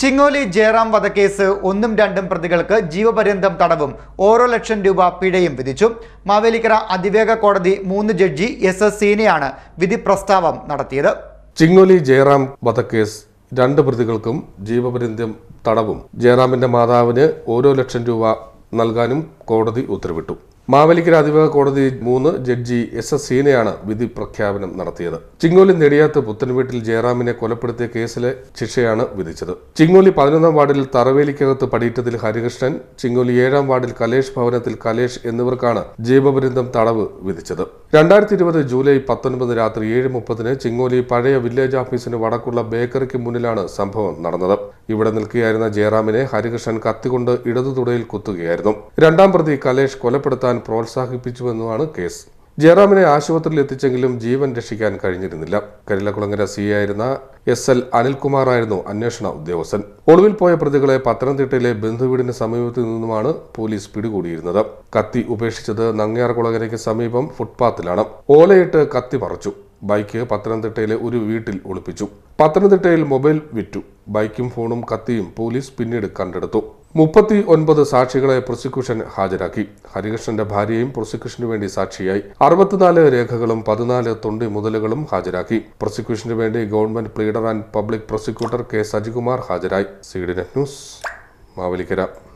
ചിങ്ങോലി ജയറാം വധക്കേസ് ഒന്നും രണ്ടും പ്രതികൾക്ക് ജീവപര്യന്തം തടവും ഓരോ ലക്ഷം രൂപ പിഴയും വിധിച്ചു. മാവേലിക്കര അതിവേഗ കോടതി മൂന്ന് ജഡ്ജി എസ് എസ് സീനയാണ് വിധി പ്രസ്താവം നടത്തിയത്. ചിങ്ങോലി ജയറാം വധക്കേസ് രണ്ട് പ്രതികൾക്കും ജീവപര്യന്തം തടവും. ജയറാമിന്റെ മാതാവിന് ഓരോ ലക്ഷം രൂപ നൽകാനും കോടതി ഉത്തരവിട്ടു. മാവേലിക്കര അതിവേഗ കോടതി മൂന്ന് ജഡ്ജി എസ് എസ് സീനയാണ് വിധി പ്രഖ്യാപനം നടത്തിയത്. ചിങ്ങോലി നെടിയാത്ത് പുത്തൻവീട്ടിൽ ജയറാമിനെ കൊലപ്പെടുത്തിയ കേസിലെ ശിക്ഷയാണ് വിധിച്ചത്. ചിങ്ങോലി പതിനൊന്നാം വാർഡിൽ തറവേലിക്കകത്ത് പടിയിട്ടതിൽ ഹരികൃഷ്ണൻ ചിങ്ങോലി ഏഴാം വാർഡിൽ കലേഷ് ഭവനത്തിൽ കലേഷ് എന്നിവർക്കാണ് ജീവപര്യന്തം തടവ് വിധിച്ചത്. രണ്ടായിരത്തി ഇരുപത് ജൂലൈ പത്തൊൻപത് രാത്രി ഏഴ് മുപ്പതിന് ചിങ്ങോലി പഴയ വില്ലേജ് ഓഫീസിന് വടക്കുള്ള ബേക്കറിക്ക് മുന്നിലാണ് സംഭവം നടന്നത്. ഇവിടെ നിൽക്കുകയായിരുന്ന ജയറാമിനെ ഹരികൃഷ്ണൻ കത്തികൊണ്ട് ഇടതു തുടയിൽ കുത്തുകയായിരുന്നു. രണ്ടാം പ്രതി കലേഷ് കൊലപ്പെടുത്താൻ പ്രോത്സാഹിപ്പിച്ചുവെന്നുമാണ് കേസ്. ജയറാമിനെ ആശുപത്രിയിൽ എത്തിച്ചെങ്കിലും ജീവൻ രക്ഷിക്കാൻ കഴിഞ്ഞിരുന്നില്ല. കരിലക്കുളങ്ങര സി ആയിരുന്ന എസ് എൽ അനിൽകുമാറായിരുന്നു അന്വേഷണ ഉദ്യോഗസ്ഥൻ. ഒളിവിൽ പോയ പ്രതികളെ പത്തനംതിട്ടയിലെ ബന്ധുവീടിന് സമീപത്തു നിന്നുമാണ് പോലീസ് പിടികൂടിയിരുന്നത്. കത്തി ഉപേക്ഷിച്ചത് നങ്ങ്യാർകുളങ്ങരയ്ക്ക് സമീപം ഫുട്പാത്തിലാണ്. ഓലയിട്ട് കത്തി മറച്ചു ബൈക്ക് പത്തനംതിട്ടയിലെ ഒരു വീട്ടിൽ ഒളിപ്പിച്ചു. പത്തനംതിട്ടയിൽ മൊബൈൽ വിറ്റു. ബൈക്കും ഫോണും കത്തിയും പോലീസ് പിന്നീട് കണ്ടെടുത്തു. മുപ്പത്തി ഒൻപത് സാക്ഷികളെ പ്രോസിക്യൂഷൻ ഹാജരാക്കി. ഹരികൃഷ്ണന്റെ ഭാര്യയും പ്രോസിക്യൂഷനു വേണ്ടി സാക്ഷിയായി. അറുപത്തിനാല് രേഖകളും പതിനാല് തൊണ്ടി മുതലുകളും ഹാജരാക്കി. പ്രോസിക്യൂഷനു വേണ്ടി government pleader and public prosecutor K. Sajikumar ഹാജരായി. C D net news Mavelikara.